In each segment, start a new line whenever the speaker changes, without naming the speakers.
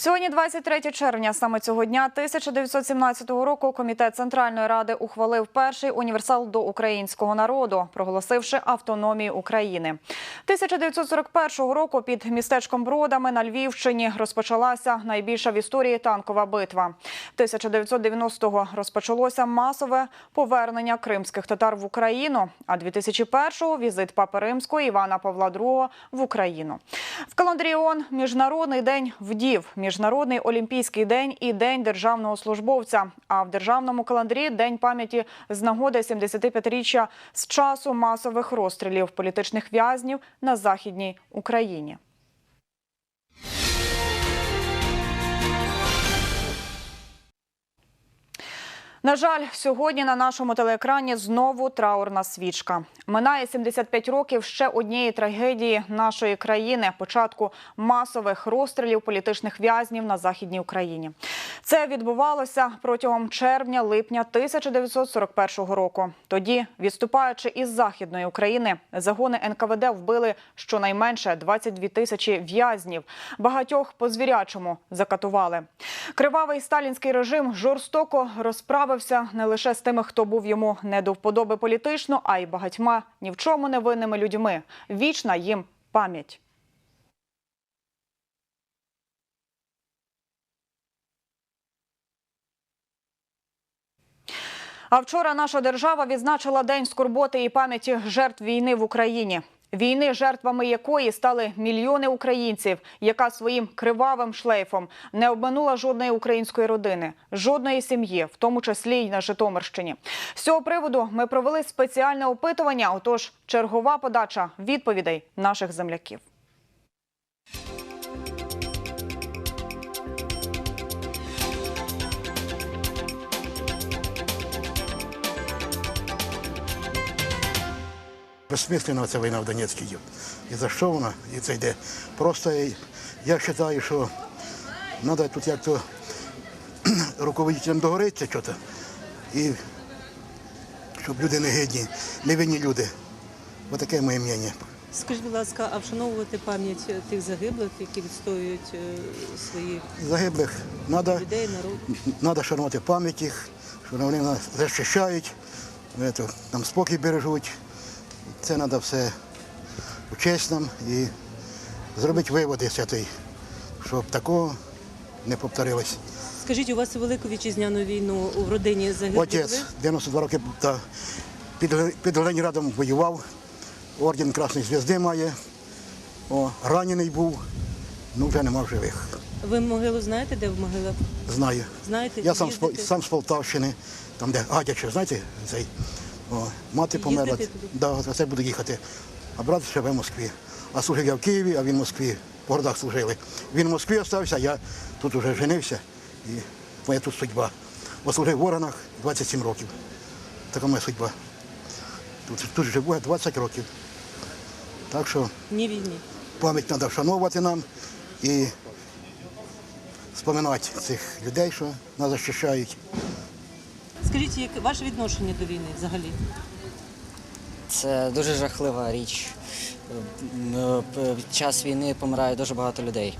Сьогодні, 23 червня, саме цього дня 1917 року, комітет Центральної ради ухвалив перший універсал до українського народу, проголосивши автономію України. 1941 року під містечком Бродами на Львівщині розпочалася найбільша в історії танкова битва. 1990-го розпочалося масове повернення кримських татар в Україну. А 2001-го – візит папи римського Івана Павла II в Україну. В календарі ООН – Міжнародний день вдів, Міжнародний олімпійський день і День державного службовця. А в державному календарі День пам'яті з нагоди 75-річчя з часу масових розстрілів політичних в'язнів на західній Україні. На жаль, сьогодні на нашому телеекрані знову траурна свічка. Минає 75 років ще однієї трагедії нашої країни початку масових розстрілів політичних в'язнів на західній Україні. Це відбувалося протягом червня-липня 1941 року. Тоді, відступаючи із західної України, загони НКВД вбили щонайменше 22 тисячі в'язнів. Багатьох по звірячому закатували. Кривавий сталінський режим жорстоко розправився не лише з тими, хто був йому не до вподоби політично, а й багатьма ні в чому невинними людьми. Вічна їм пам'ять. А вчора наша держава відзначила День скорботи і пам'яті жертв війни в Україні. Війни, жертвами якої стали мільйони українців, яка своїм кривавим шлейфом не обминула жодної української родини, жодної сім'ї, в тому числі й на Житомирщині. З цього приводу ми провели спеціальне опитування. Отож, чергова подача відповідей наших земляків.
Безсмисленно ця війна в Донецьку йде. І за що вона? І це йде. Просто я вважаю, що треба тут як-то руководителям договоритися щось. І щоб люди не гидні, невинні люди. Ось таке моє мнення.
Скажіть, будь ласка, а вшановувати пам'ять тих загиблих, які відстоюють е, свої
Загиблих треба
людей, народ?
Треба шанувати пам'ять їх, що вони нас захищають, там спокій бережуть. Це треба все учесть і зробити виводи з цього, щоб такого не повторилось.
Скажіть, у вас велику вітчизняну війну у родині загиблих?
Отець 92 роки та, під, під Ленінградом воював, орден Красної Зв'язди має, о, ранений був, ну вже нема в живих.
Ви могилу знаєте, де в могилах?
Знаю.
Знаєте,
Я сам, з Пол-
їздите?
сам з Полтавщини, там де Гадяче, знаєте, цей. О, мати померла. Да, це буду їхати. А брат живе в Москві. А служив я в Києві, а він в Москві. В городах служили. Він в Москві залишився, а я тут вже женився. І моя тут судьба. Бо служив в органах 27 років. Така моя судьба. Тут, тут живу я 20 років. Так що
Ні війні.
пам'ять треба вшановувати нам і споминати цих людей, що нас захищають.
Скажіть, як ваше відношення до війни взагалі?
Це дуже жахлива річ. Під час війни помирає дуже багато людей.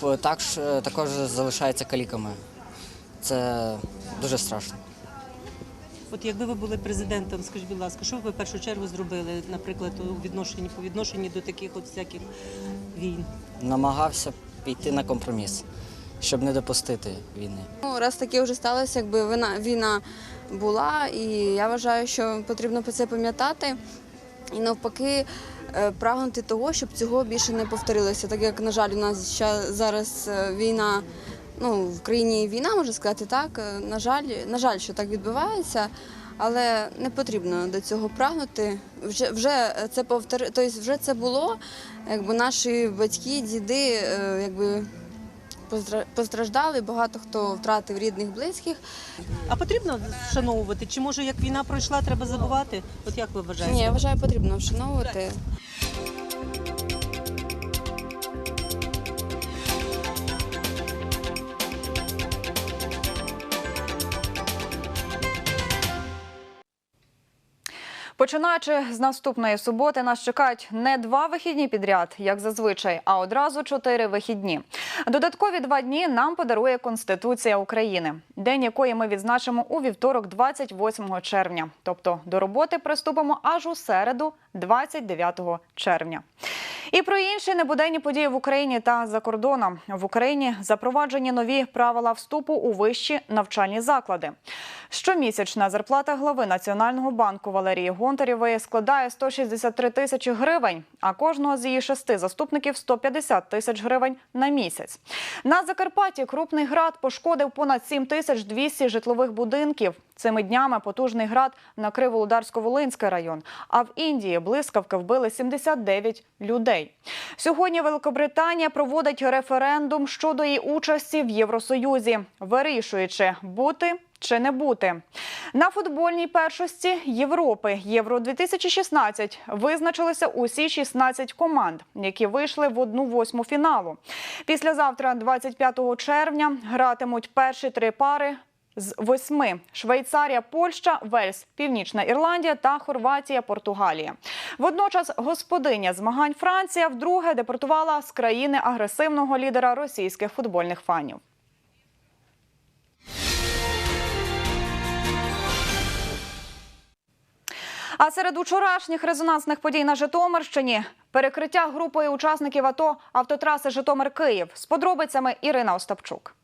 Також, також залишаються каліками. Це дуже страшно.
От якби ви були президентом, скажіть, будь ласка, що б ви в першу чергу зробили, наприклад, у відношенні по відношенню до таких от всяких війн?
Намагався піти на компроміс, щоб не допустити війни.
Ну, раз таке вже сталося, якби війна, війна була, і я вважаю, що потрібно про це пам'ятати і навпаки е, прагнути того, щоб цього більше не повторилося. Так як, на жаль, у нас ща- зараз е, війна, ну в країні війна, можна сказати так. Е, На жаль, на жаль, що так відбувається. Але не потрібно до цього прагнути. Вже вже це повтори, тобто вже це було. Якби наші батьки, діди, якби постраждали, багато хто втратив рідних, близьких.
А потрібно вшановувати? Чи може як війна пройшла, треба забувати? От як ви вважаєте?
Ні, я вважаю, потрібно вшановувати.
Починаючи з наступної суботи, нас чекають не два вихідні підряд, як зазвичай, а одразу чотири вихідні. Додаткові два дні нам подарує Конституція України, день якої ми відзначимо у вівторок, 28 червня. Тобто до роботи приступимо аж у середу, 29 червня. І про інші небуденні події в Україні та за кордоном. В Україні запроваджені нові правила вступу у вищі навчальні заклади. Щомісячна зарплата глави Національного банку Валерії Гонтарєвої складає 163 тисячі гривень, а кожного з її шести заступників 150 тисяч гривень на місяць. На Закарпатті крупний град пошкодив понад 7 тисяч 200 житлових будинків. Цими днями потужний град накрив Володарсько-Волинський район. А в Індії блискавки вбили 79 людей. Сьогодні Великобританія проводить референдум щодо її участі в Євросоюзі, вирішуючи бути чи не бути. На футбольній першості Європи Євро 2016 визначилися усі 16 команд, які вийшли в одну восьму фіналу. Післязавтра, 25 червня, гратимуть перші три пари. З восьми Швейцарія, Польща, Вельс, Північна Ірландія та Хорватія, Португалія. Водночас господиня змагань Франція вдруге депортувала з країни агресивного лідера російських футбольних фанів. А серед учорашніх резонансних подій на Житомирщині перекриття групою учасників АТО автотраси Житомир-Київ з подробицями Ірина Остапчук.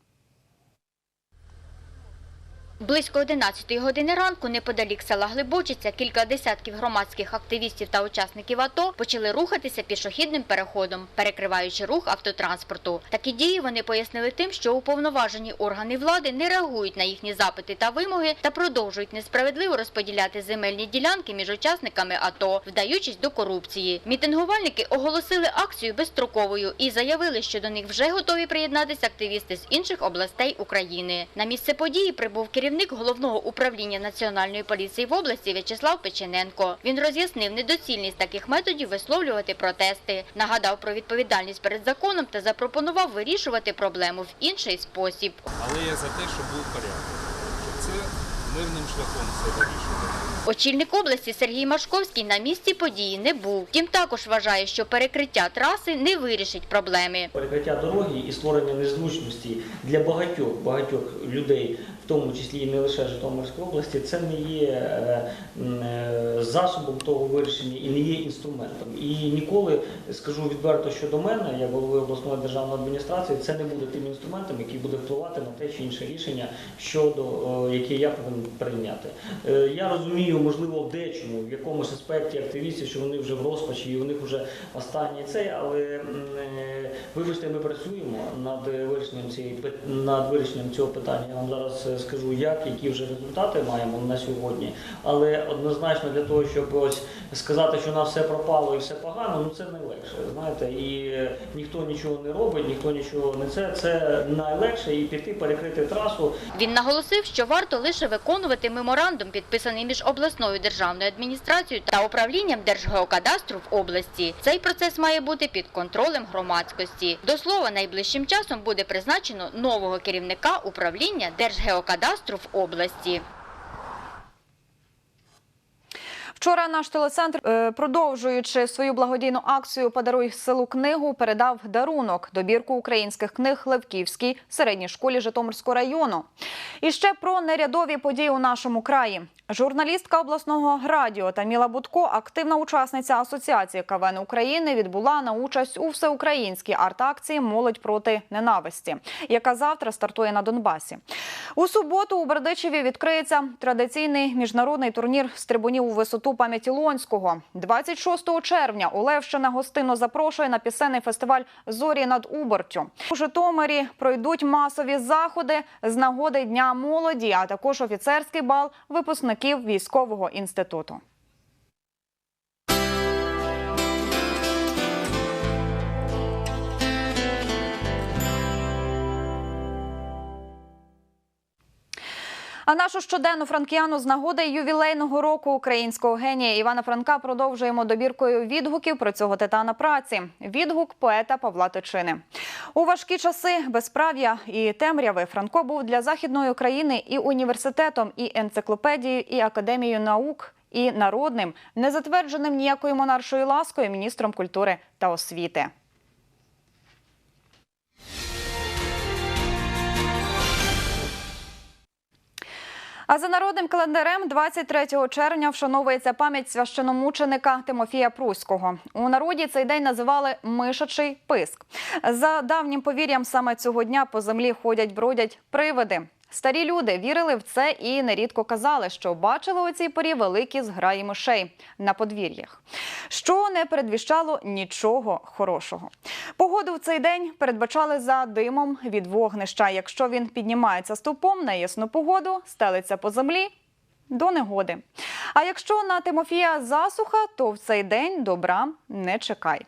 Близько 11 години ранку неподалік села Глибочиця кілька десятків громадських активістів та учасників АТО почали рухатися пішохідним переходом, перекриваючи рух автотранспорту. Такі дії вони пояснили тим, що уповноважені органи влади не реагують на їхні запити та вимоги та продовжують несправедливо розподіляти земельні ділянки між учасниками АТО, вдаючись до корупції. Мітингувальники оголосили акцію безстроковою і заявили, що до них вже готові приєднатися активісти з інших областей України. На місце події прибув керівник головного управління національної поліції в області В'ячеслав Печененко. Він роз'яснив недоцільність таких методів висловлювати протести, нагадав про відповідальність перед законом та запропонував вирішувати проблему в інший спосіб.
Але я за те, щоб був порядок. Щоб це мирним шляхом все вирішувати.
Очільник області Сергій Машковський на місці події не був. Втім, також вважає, що перекриття траси не вирішить проблеми.
Перекриття дороги і створення незручності для багатьох багатьох людей, тому числі і не лише Житомирської області, це не є е, засобом того вирішення і не є інструментом. І ніколи скажу відверто щодо мене, як голови обласної державної адміністрації, це не буде тим інструментом, який буде впливати на те чи інше рішення щодо е, яке я повинен прийняти. Е, Я розумію, можливо, в дечому, в якомусь аспекті активістів, що вони вже в розпачі, і у них вже останній цей, але е, вибачте, ми працюємо над вирішенням цієї над вирішенням цього питання. Я вам зараз скажу, як які вже результати маємо на сьогодні. Але однозначно для того, щоб ось сказати, що у нас все пропало і все погано, ну це найлегше. Знаєте, і е, ніхто нічого не робить, ніхто нічого не це. Це найлегше і піти перекрити трасу,
Він наголосив, що варто лише виконувати меморандум, підписаний між обласною державною адміністрацією та управлінням Держгеокадастру в області. Цей процес має бути під контролем громадськості. До слова, найближчим часом буде призначено нового керівника управління Держгеокадастру в області.
Вчора наш телецентр, е, продовжуючи свою благодійну акцію Подаруй селу книгу, передав дарунок добірку українських книг Левківській середній школі Житомирського району. І ще про нерядові події у нашому краї. Журналістка обласного радіо Таміла Будко, активна учасниця Асоціації КВН України, відбула на участь у всеукраїнській арт-акції Молодь проти ненависті, яка завтра стартує на Донбасі. У суботу у Бердичеві відкриється традиційний міжнародний турнір з трибунів у висоту пам'яті Лонського. 26 червня Олевщина гостинно запрошує на пісенний фестиваль Зорі над Убортю. У Житомирі пройдуть масові заходи з нагоди Дня молоді, а також офіцерський бал випускників військового інституту. А нашу щоденну франкіану з нагоди ювілейного року українського генія Івана Франка продовжуємо добіркою відгуків про цього титана праці. Відгук поета Павла Тичини. У важкі часи безправ'я і темряви Франко був для західної України і університетом, і енциклопедією, і академією наук. і народним, не затвердженим ніякою монаршою ласкою міністром культури та освіти. А за народним календарем 23 червня вшановується пам'ять священомученика Тимофія Пруського. У народі цей день називали Мишачий писк. За давнім повір'ям, саме цього дня по землі ходять бродять привиди. Старі люди вірили в це і нерідко казали, що бачили у цій порі великі зграї мишей на подвір'ях, що не передвіщало нічого хорошого. Погоду в цей день передбачали за димом від вогнища. Якщо він піднімається стовпом на ясну погоду, стелиться по землі. До негоди. А якщо на Тимофія засуха, то в цей день добра не чекай.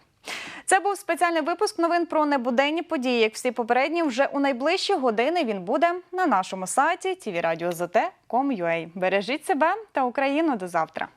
Це був спеціальний випуск новин про небуденні події. Як всі попередні, вже у найближчі години він буде на нашому сайті tvradio.zt.com.ua. Бережіть себе та Україну до завтра.